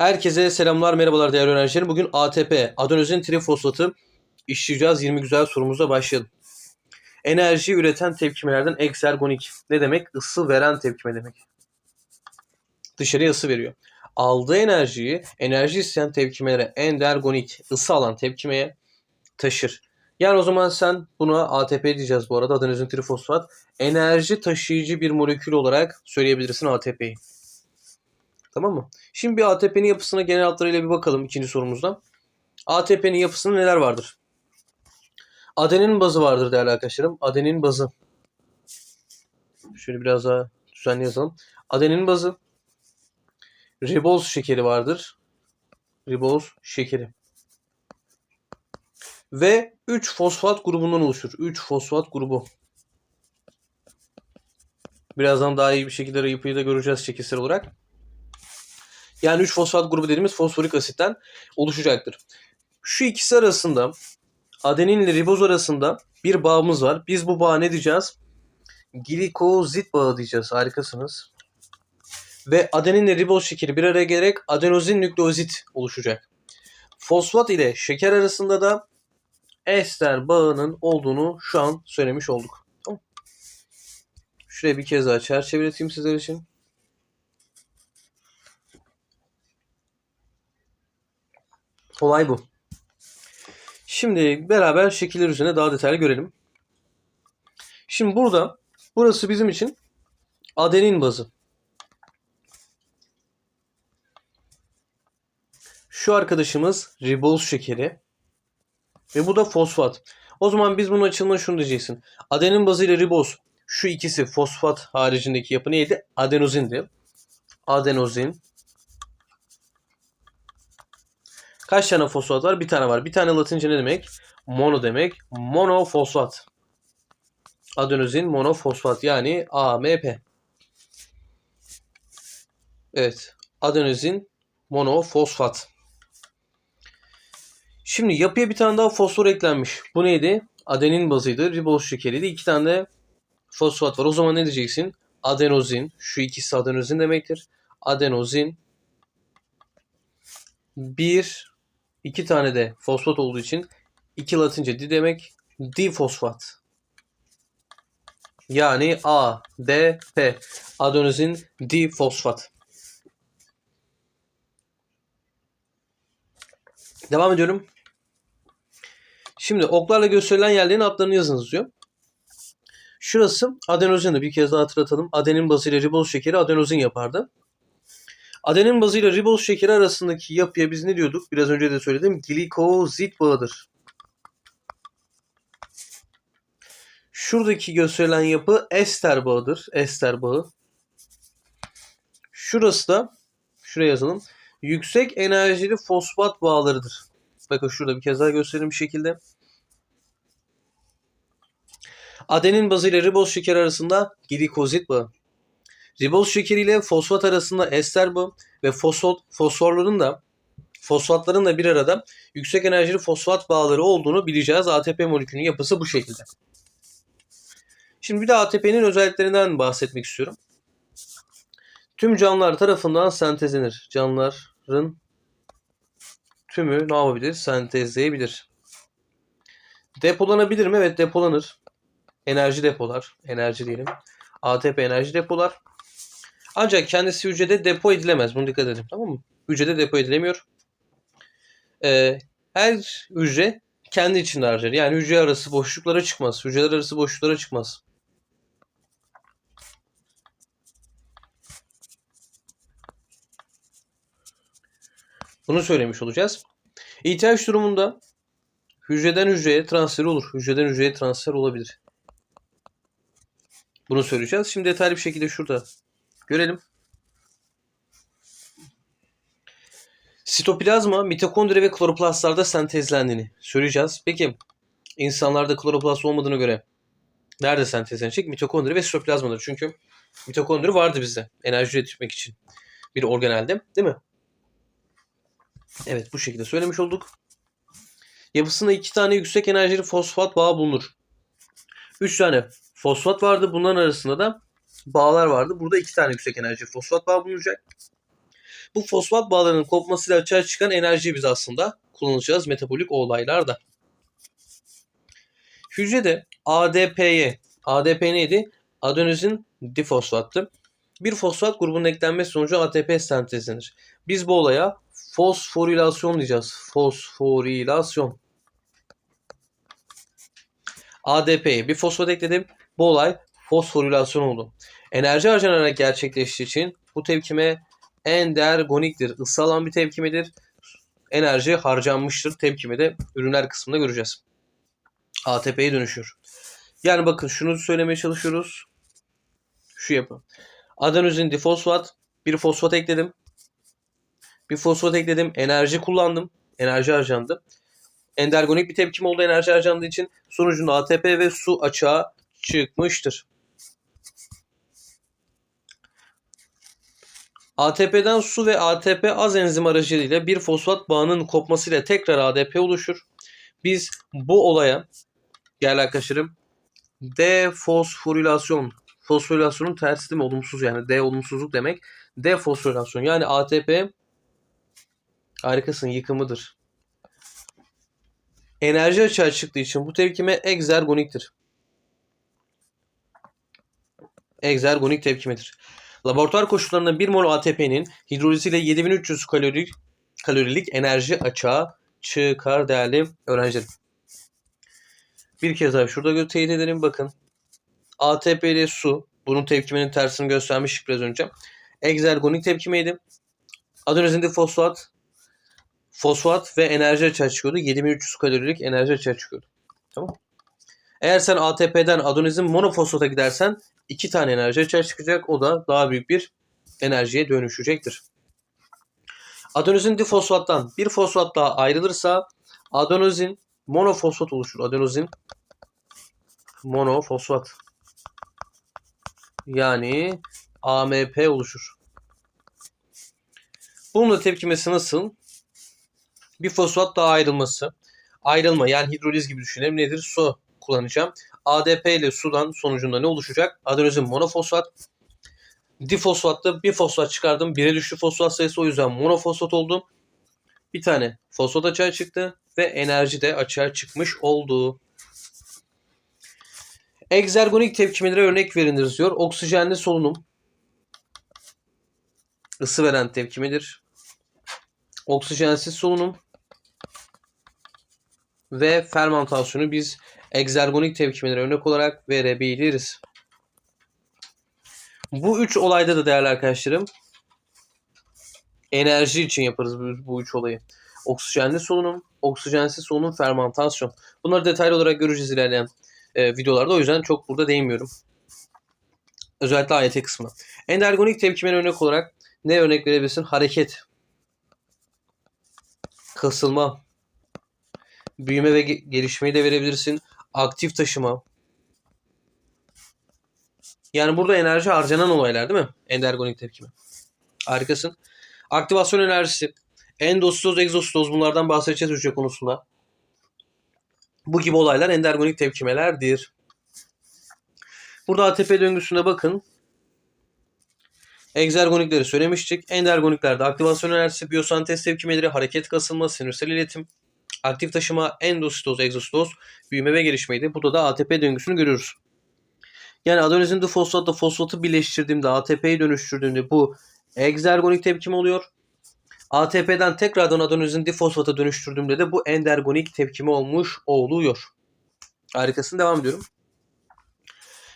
Herkese selamlar, merhabalar değerli öğrencilerim. Bugün ATP, adenozin trifosfatı işleyeceğiz. 20 güzel sorumuza başlayalım. Enerji üreten tepkimelerden eksergonik. Ne demek? Isı veren tepkime demek. Dışarıya ısı veriyor. Aldığı enerjiyi enerji isteyen tepkimelere endergonik, ısı alan tepkimeye taşır. Yani o zaman sen buna ATP diyeceğiz bu arada adenozin trifosfat. Enerji taşıyıcı bir molekül olarak söyleyebilirsin ATP'yi. Tamam mı? Şimdi bir ATP'nin yapısına genel hatlarıyla bir bakalım ikinci sorumuzda. ATP'nin yapısında neler vardır? Adenin bazı vardır değerli arkadaşlarım. Adenin bazı. Şöyle biraz daha düzenli yazalım. Adenin bazı. Riboz şekeri vardır. Riboz şekeri. Ve 3 fosfat grubundan oluşur. 3 fosfat grubu. Birazdan daha iyi bir şekilde yapıyı da göreceğiz şekilsel olarak. Yani 3 fosfat grubu dediğimiz fosforik asitten oluşacaktır. Şu ikisi arasında adenin ile riboz arasında bir bağımız var. Biz bu bağa ne diyeceğiz? Glikozit bağı diyeceğiz. Harikasınız. Ve adenin ile riboz şekeri bir araya gelerek adenozin nükleozit oluşacak. Fosfat ile şeker arasında da ester bağının olduğunu şu an söylemiş olduk. Şuraya bir kez daha çerçeveleteyim sizler için. Olay bu. Şimdi beraber şekiller üzerine daha detaylı görelim. Şimdi burada burası bizim için adenin bazı. Şu arkadaşımız riboz şekeri ve bu da fosfat. O zaman biz bunun açılımına şunu diyeceksin. Adenin bazı ile riboz şu ikisi fosfat haricindeki yapı neydi? Adenozindi. Adenozin Kaç tane fosfat var? Bir tane var. Bir tane latince ne demek? Mono demek. Monofosfat. Adenozin monofosfat yani AMP. Evet. Adenozin monofosfat. Şimdi yapıya bir tane daha fosfor eklenmiş. Bu neydi? Adenin bazıydı. Riboz şekeriydi. İki tane de fosfat var. O zaman ne diyeceksin? Adenozin. Şu ikisi adenozin demektir. Adenozin bir iki tane de fosfat olduğu için iki latince di demek difosfat. Yani A, D, P. Adenozin difosfat. Devam ediyorum. Şimdi oklarla gösterilen yerlerin adlarını yazınız diyor. Şurası adenozin bir kez daha hatırlatalım. Adenin bazıyla riboz şekeri adenozin yapardı. Adenin bazıyla riboz şekeri arasındaki yapıya biz ne diyorduk? Biraz önce de söyledim. Glikozit bağıdır. Şuradaki gösterilen yapı ester bağıdır. Ester bağı. Şurası da şuraya yazalım. Yüksek enerjili fosfat bağlarıdır. Bakın şurada bir kez daha göstereyim bir şekilde. Adenin bazıyla riboz şekeri arasında glikozit bağı. Riboz şekeri ile fosfat arasında ester bağı ve fosfat, fosforların da fosfatların da bir arada yüksek enerjili fosfat bağları olduğunu bileceğiz. ATP molekülünün yapısı bu şekilde. Şimdi bir de ATP'nin özelliklerinden bahsetmek istiyorum. Tüm canlılar tarafından sentezlenir. Canlıların tümü ne yapabilir? Sentezleyebilir. Depolanabilir mi? Evet depolanır. Enerji depolar. Enerji diyelim. ATP enerji depolar. Ancak kendisi hücrede depo edilemez. Bunu dikkat edin. Tamam mı? Hücrede depo edilemiyor. Ee, her hücre kendi içinde harcar. Yani hücre arası boşluklara çıkmaz. Hücreler arası boşluklara çıkmaz. Bunu söylemiş olacağız. İhtiyaç durumunda hücreden hücreye transfer olur. Hücreden hücreye transfer olabilir. Bunu söyleyeceğiz. Şimdi detaylı bir şekilde şurada görelim. Sitoplazma, mitokondri ve kloroplastlarda sentezlendiğini söyleyeceğiz. Peki insanlarda kloroplast olmadığına göre nerede sentezlenecek? Mitokondri ve sitoplazmadır. Çünkü mitokondri vardı bizde enerji üretmek için bir organelde değil mi? Evet bu şekilde söylemiş olduk. Yapısında iki tane yüksek enerjili fosfat bağı bulunur. Üç tane fosfat vardı. Bunların arasında da bağlar vardı. Burada iki tane yüksek enerji fosfat bağı bulunacak. Bu fosfat bağlarının kopmasıyla açığa çıkan enerjiyi biz aslında kullanacağız metabolik olaylarda. Hücrede ADP'ye, ADP neydi? Adenozin difosfattı. Bir fosfat grubunun eklenmesi sonucu ATP sentezlenir. Biz bu olaya fosforilasyon diyeceğiz. Fosforilasyon. ADP'ye bir fosfat ekledim. Bu olay fosforilasyon oldu. Enerji harcanarak gerçekleştiği için bu tepkime endergoniktir. Isı alan bir tepkimedir. Enerji harcanmıştır. Tepkime de ürünler kısmında göreceğiz. ATP'ye dönüşüyor. Yani bakın şunu söylemeye çalışıyoruz. Şu yapı. Adenozin difosfat. Bir fosfat ekledim. Bir fosfat ekledim. Enerji kullandım. Enerji harcandı. Endergonik bir tepkim oldu enerji harcandığı için. Sonucunda ATP ve su açığa çıkmıştır. ATP'den su ve ATP az enzim aracılığıyla bir fosfat bağının kopmasıyla tekrar ADP oluşur. Biz bu olaya değerli arkadaşlarım defosforilasyon fosforilasyonun tersi değil mi? Olumsuz yani. D olumsuzluk demek. Defosforilasyon yani ATP harikasın yıkımıdır. Enerji açığa çıktığı için bu tepkime egzergoniktir. Egzergonik tepkimedir. Laboratuvar koşullarında 1 mol ATP'nin hidroliziyle 7300 kalori, kalorilik enerji açığa çıkar değerli öğrencilerim. Bir kez daha şurada teyit edelim bakın. ATP ile su. Bunun tepkimenin tersini göstermiştik biraz önce. Egzergonik tepkimeydi. Adenozin fosfat, fosfat ve enerji açığa çıkıyordu. 7300 kalorilik enerji açığa çıkıyordu. Tamam. Eğer sen ATP'den adenozin monofosfata gidersen iki tane enerji açığa çıkacak. O da daha büyük bir enerjiye dönüşecektir. Adenozin difosfattan bir fosfat daha ayrılırsa adenozin monofosfat oluşur. Adenozin monofosfat. Yani AMP oluşur. Bunun da tepkimesi nasıl? Bir fosfat daha ayrılması. Ayrılma yani hidroliz gibi düşünelim. Nedir? Su kullanacağım. ADP ile sudan sonucunda ne oluşacak? Adenozin monofosfat. Difosfatta bir fosfat çıkardım. Bire düştü fosfat sayısı o yüzden monofosfat oldu. Bir tane fosfat açığa çıktı ve enerji de açığa çıkmış oldu. Egzergonik tepkimelere örnek verilir diyor. Oksijenli solunum ısı veren tepkimedir. Oksijensiz solunum ve fermentasyonu biz egzergonik tepkimelere örnek olarak verebiliriz. Bu üç olayda da değerli arkadaşlarım enerji için yaparız bu, bu üç olayı. Oksijenli solunum, oksijensiz solunum, fermentasyon. Bunları detaylı olarak göreceğiz ilerleyen e, videolarda. O yüzden çok burada değinmiyorum. Özellikle AYT kısmı. Endergonik tepkimene örnek olarak ne örnek verebilirsin? Hareket, kasılma, büyüme ve gelişmeyi de verebilirsin. Aktif taşıma. Yani burada enerji harcanan olaylar değil mi? Endergonik tepkime. Harikasın. Aktivasyon enerjisi. Endositoz, egzositoz bunlardan bahsedeceğiz hücre konusunda. Bu gibi olaylar endergonik tepkimelerdir. Burada ATP döngüsüne bakın. Egzergonikleri söylemiştik. Endergoniklerde aktivasyon enerjisi, biyosantez tepkimeleri, hareket kasılma, sinirsel iletim, aktif taşıma, endositoz, egzositoz, büyüme ve gelişmeydi. Burada da ATP döngüsünü görüyoruz. Yani adenozin fosfatla fosfatı birleştirdiğimde, ATP'yi dönüştürdüğümde bu egzergonik tepkime oluyor. ATP'den tekrardan adenozin difosfata dönüştürdüğümde de bu endergonik tepkime olmuş oluyor. Harikasın devam ediyorum.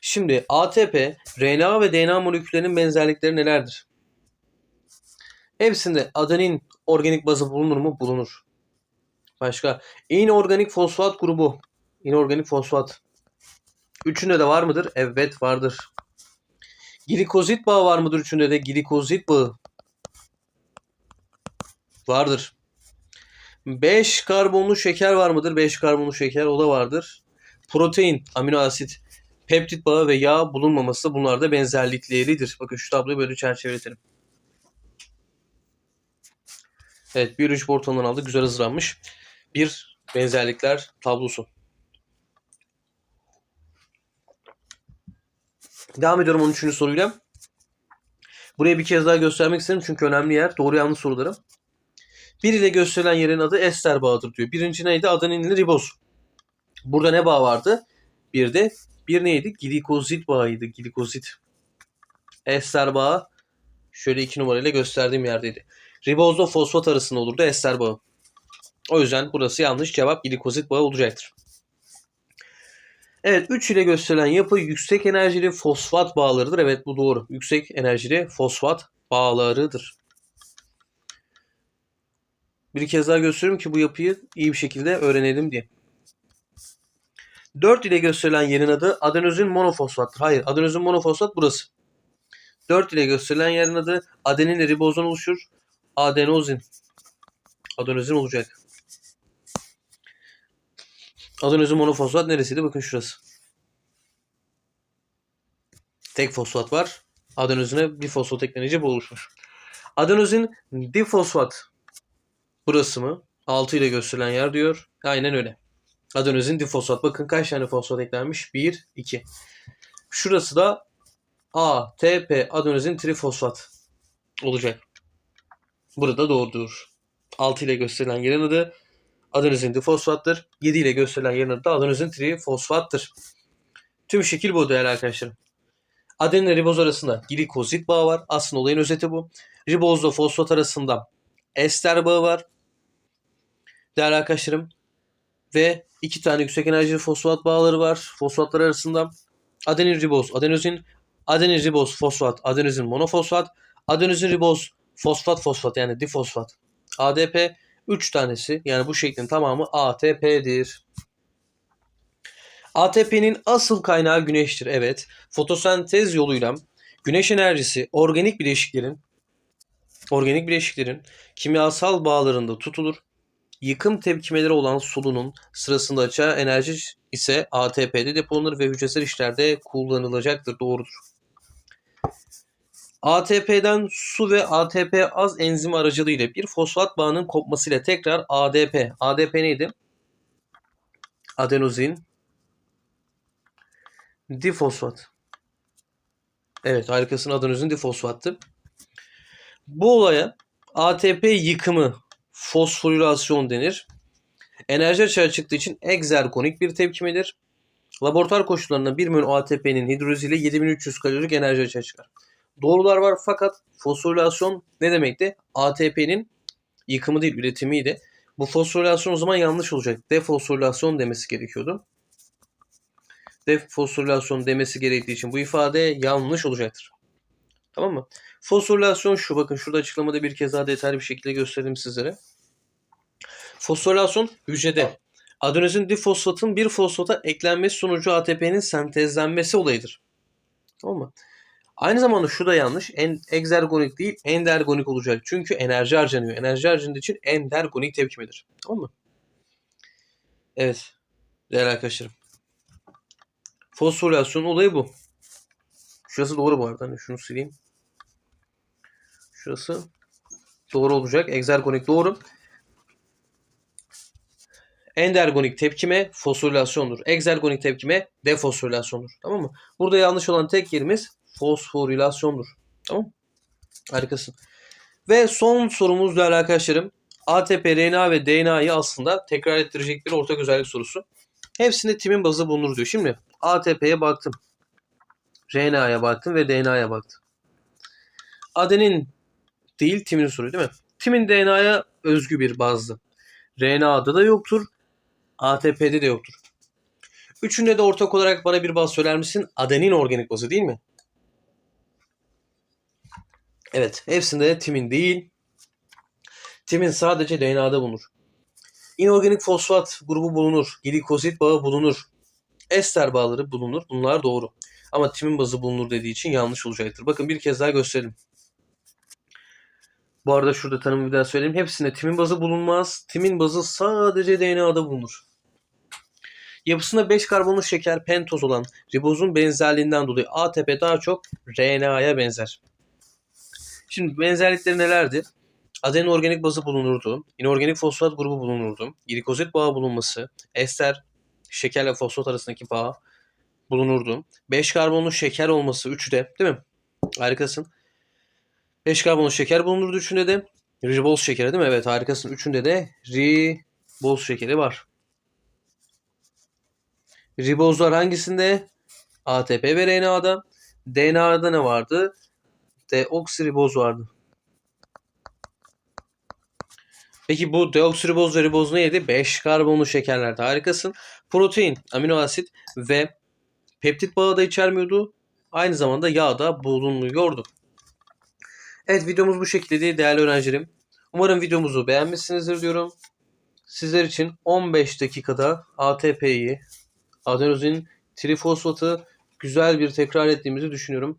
Şimdi ATP, RNA ve DNA moleküllerinin benzerlikleri nelerdir? Hepsinde adenin organik bazı bulunur mu? Bulunur. Başka. İnorganik fosfat grubu. İnorganik fosfat. Üçünde de var mıdır? Evet vardır. Glikozit bağı var mıdır üçünde de? Glikozit bağı. Vardır. 5 karbonlu şeker var mıdır? 5 karbonlu şeker o da vardır. Protein, amino asit, peptit bağı ve yağ bulunmaması bunlar da benzerlikleridir. Bakın şu tabloyu böyle çerçeveletelim. Evet biyoloji portalından aldık. Güzel hazırlanmış. Bir benzerlikler tablosu. Devam ediyorum 13. soruyla. Buraya bir kez daha göstermek istedim çünkü önemli yer. Doğru yanlış sorularım. Bir ile gösterilen yerin adı ester bağıdır diyor. Birinci neydi? Adenin ile riboz. Burada ne bağ vardı? Bir de bir neydi? Glikozit bağıydı. Glikozit. Ester bağı şöyle iki numarayla gösterdiğim yerdeydi. Ribozla fosfat arasında olurdu ester bağı. O yüzden burası yanlış. Cevap glikozit bağı olacaktır. Evet 3 ile gösterilen yapı yüksek enerjili fosfat bağlarıdır. Evet bu doğru. Yüksek enerjili fosfat bağlarıdır. Bir kez daha gösteriyorum ki bu yapıyı iyi bir şekilde öğrenelim diye. 4 ile gösterilen yerin adı adenozin monofosfattır. Hayır adenozin monofosfat burası. 4 ile gösterilen yerin adı adenin ile ribozdan oluşur. Adenozin. Adenozin olacak. Adenozin monofosfat neresiydi? Bakın şurası. Tek fosfat var. Adenozine bir fosfat eklenince bu oluşmuş. Adenozin difosfat. Burası mı? 6 ile gösterilen yer diyor. Aynen öyle. Adenozin difosfat. Bakın kaç tane fosfat eklenmiş? 1, 2. Şurası da ATP adenozin trifosfat olacak. Burada doğrudur. 6 ile gösterilen yerin adı adenozin difosfattır. 7 ile gösterilen yerin adı da adenozin trifosfattır. Tüm şekil bu değerli arkadaşlarım. Adenin ile riboz arasında glikozit bağı var. Aslında olayın özeti bu. Ribozla fosfat arasında ester bağı var. Değerli arkadaşlarım. Ve iki tane yüksek enerjili fosfat bağları var. Fosfatlar arasında adenin riboz, adenozin, adenin riboz fosfat, adenozin monofosfat, adenozin riboz fosfat fosfat yani difosfat. ADP 3 tanesi yani bu şeklin tamamı ATP'dir. ATP'nin asıl kaynağı güneştir. Evet. Fotosentez yoluyla güneş enerjisi organik bileşiklerin organik bileşiklerin kimyasal bağlarında tutulur. Yıkım tepkimeleri olan solunum sırasında açığa enerji ise ATP'de depolanır ve hücresel işlerde kullanılacaktır. Doğrudur. ATP'den su ve ATP az enzim aracılığıyla bir fosfat bağının kopmasıyla tekrar ADP. ADP neydi? Adenozin difosfat. Evet harikasın adenozin difosfattı. Bu olaya ATP yıkımı fosforilasyon denir. Enerji açığa çıktığı için egzergonik bir tepkimedir. Laboratuvar koşullarında 1 mol ATP'nin hidroliziyle 7300 kalorilik enerji açığa çıkar. Doğrular var fakat fosforilasyon ne demekti? ATP'nin yıkımı değil üretimiydi. Bu fosforilasyon o zaman yanlış olacak. Defosforilasyon demesi gerekiyordu. Defosforilasyon demesi gerektiği için bu ifade yanlış olacaktır. Tamam mı? Fosforilasyon şu bakın şurada açıklamada bir kez daha detaylı bir şekilde göstereyim sizlere. Fosforilasyon hücrede adenozin difosfatın bir fosfata eklenmesi sonucu ATP'nin sentezlenmesi olayıdır. Tamam mı? Aynı zamanda şu da yanlış. En, egzergonik değil endergonik olacak. Çünkü enerji harcanıyor. Enerji harcandığı için endergonik tepkimedir. Tamam mı? Evet. Değerli arkadaşlarım. Fosforilasyon olayı bu. Şurası doğru bu arada. Hani şunu sileyim. Şurası doğru olacak. Egzergonik doğru. Endergonik tepkime fosforilasyondur. Egzergonik tepkime defosforilasyondur. Tamam mı? Burada yanlış olan tek yerimiz fosforilasyondur. Tamam Harikasın. Ve son sorumuz değerli arkadaşlarım. ATP, RNA ve DNA'yı aslında tekrar ettirecek bir ortak özellik sorusu. Hepsinde timin bazı bulunur diyor. Şimdi ATP'ye baktım. RNA'ya baktım ve DNA'ya baktım. Adenin değil timin soruyor değil mi? Timin DNA'ya özgü bir bazlı. RNA'da da yoktur. ATP'de de yoktur. Üçünde de ortak olarak bana bir baz söyler misin? Adenin organik bazı değil mi? Evet. Hepsinde de timin değil. Timin sadece DNA'da bulunur. İnorganik fosfat grubu bulunur. Glikozit bağı bulunur. Ester bağları bulunur. Bunlar doğru. Ama timin bazı bulunur dediği için yanlış olacaktır. Bakın bir kez daha gösterelim. Bu arada şurada tanımı bir daha söyleyeyim. Hepsinde timin bazı bulunmaz. Timin bazı sadece DNA'da bulunur. Yapısında 5 karbonlu şeker pentoz olan ribozun benzerliğinden dolayı ATP daha çok RNA'ya benzer. Şimdi benzerlikleri nelerdi? Adenin organik bazı bulunurdu. İnorganik fosfat grubu bulunurdu. Glikozit bağı bulunması, ester, şekerle fosfat arasındaki bağ bulunurdu. 5 karbonlu şeker olması üçü de değil mi? Harikasın. 5 karbonlu şeker bulunurdu üçünde de. Riboz şekeri değil mi? Evet harikasın. Üçünde de riboz şekeri var. Ribozlar hangisinde? ATP ve RNA'da. DNA'da ne vardı? Deoksiriboz vardı. Peki bu deoksiriboz ve riboz neydi? 5 karbonlu şekerlerde. Harikasın. Protein, amino asit ve peptit bağı da içermiyordu. Aynı zamanda yağ da bulunuyordu. Evet videomuz bu şekilde değerli öğrencilerim. Umarım videomuzu beğenmişsinizdir diyorum. Sizler için 15 dakikada ATP'yi, adenozin trifosfatı güzel bir tekrar ettiğimizi düşünüyorum.